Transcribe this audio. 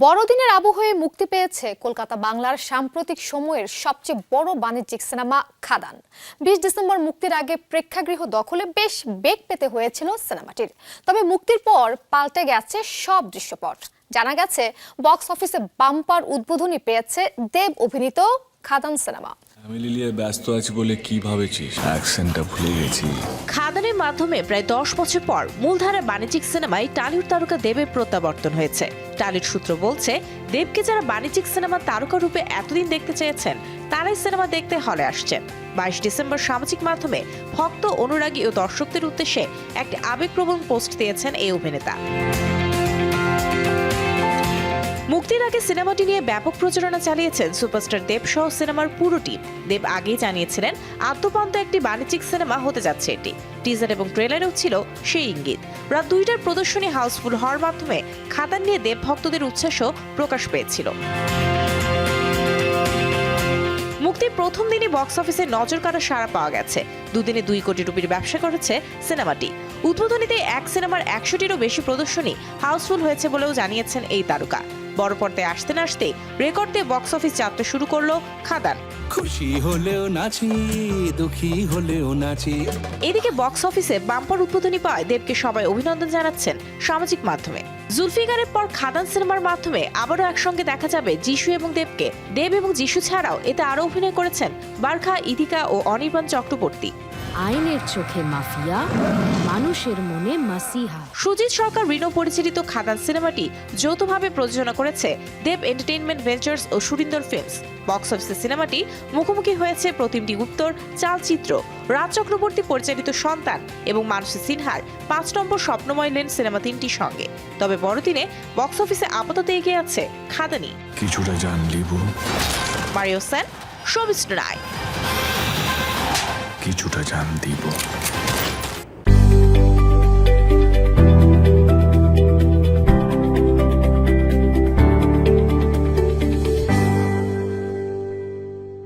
বড়দিনের আবহে মুক্তি পেয়েছে কলকাতা বাংলার সাম্প্রতিক সময়ের সবচেয়ে বড় বাণিজ্যিক সিনেমা খাদান। বিশ ডিসেম্বর মুক্তির আগে প্রেক্ষাগৃহ দখলে বেশ বেগ পেতে হয়েছিল সিনেমাটির। তবে মুক্তির পর পাল্টে গেছে সব দৃশ্যপট। জানা গেছে বক্স অফিসে বাম্পার উদ্বোধনী পেয়েছে দেব অভিনীত খাদান সিনেমা। আমি লিলিয়ে ব্যস্ত আছি বলে কি ভাবেছিস? অ্যাকসেন্টটা ভুলে গেছি। মাধ্যমে প্রায় দশ বছর পর মূলধারে বাণিজ্যিক সিনেমায় টালিউড তারকা দেবের প্রত্যাবর্তন হয়েছে। টালিউড সূত্র বলছে, দেবকে যারা বাণিজ্যিক সিনেমা তারকা রূপে এতদিন দেখতে চেয়েছেন, তারাই সিনেমা দেখতে হলে আসছেন বাইশ ডিসেম্বর সামাজিক মাধ্যমে ভক্ত, অনুরাগী ও দর্শকদের উদ্দেশ্যে একটি আবেগপ্রবণ পোস্ট দিয়েছেন এই অভিনেতা। মুক্তির আগে সিনেমাটি নিয়ে ব্যাপক প্রচারণা চালিয়েছেন সুপারস্টার দেব সহ সিনেমার পুরো টিম। দেব আগেই জানিয়েছিলেন, আদ্যপান্ত একটি বাণিজ্যিক সিনেমা হতে যাচ্ছে এটি। টিজার এবং ট্রেলারেও ছিল সেই ইঙ্গিত। রাত দুইটার প্রদর্শনী হাউসফুল হওয়ার মাধ্যমে খাতান নিয়ে দেব ভক্তদের উচ্ছ্বাসও প্রকাশ পেয়েছিল। মুক্তির প্রথম দিনই বক্স অফিসে নজর কাড়া সাড়া পাওয়া গেছে। দুদিনে দুই কোটি রুপির ব্যবসা করেছে সিনেমাটি। উদ্বোধনীতে এক সিনেমার একশোটিরও বেশি প্রদর্শনী হাউসফুল হয়েছে বলেও জানিয়েছেন এই তারকা। বড় পর্দায় আসতে না আসতে রেকর্ড দিয়ে বক্স অফিস যাত্রা শুরু করল খাদান। খুশি হলেও নাচি দুঃখী হলেও নাচি। এদিকে বক্স অফিসে বাম্পার উদ্বোধনী পায় দেবকে সবাই অভিনন্দন জানাচ্ছেন সামাজিক মাধ্যমে। জুলফিকারের পর খাদান সিনেমার মাধ্যমে আবারও একসঙ্গে দেখা যাবে যিশু এবং দেবকে। দেব এবং যিশু ছাড়াও এতে আরও অভিনয় করেছেন বারখা ইতিকা ও অনির্বাণ চক্রবর্তী। আইনের চোখে মাফিয়া মানুষের মনে মাসিহা। সুজিত সরকার ঋণ পরিচালিত খাদান সিনেমাটি যৌথভাবে প্রযোজনা করেছে দেব এন্টারটেইনমেন্ট ভেঞ্চার্স ও সুরিন্দর ফিল্মস। বক্স অফিসে সিনেমাটি মুখোমুখি হয়েছে প্রতিমটি গুপ্তর চালচিত্র। রাজ চক্রবর্তী পরিচালিত সন্তান এবং মানসী সিনহার পাঁচ নম্বর স্বপ্নময় লেন সিনেমা তিনটির সঙ্গে। তবে বড়দিনে বক্স অফিসে আপাতত এগিয়ে আছে খাদানি। কিছুটা জান লিবু মারিও সেন শোবিস রায়। কিছুটা জান দিব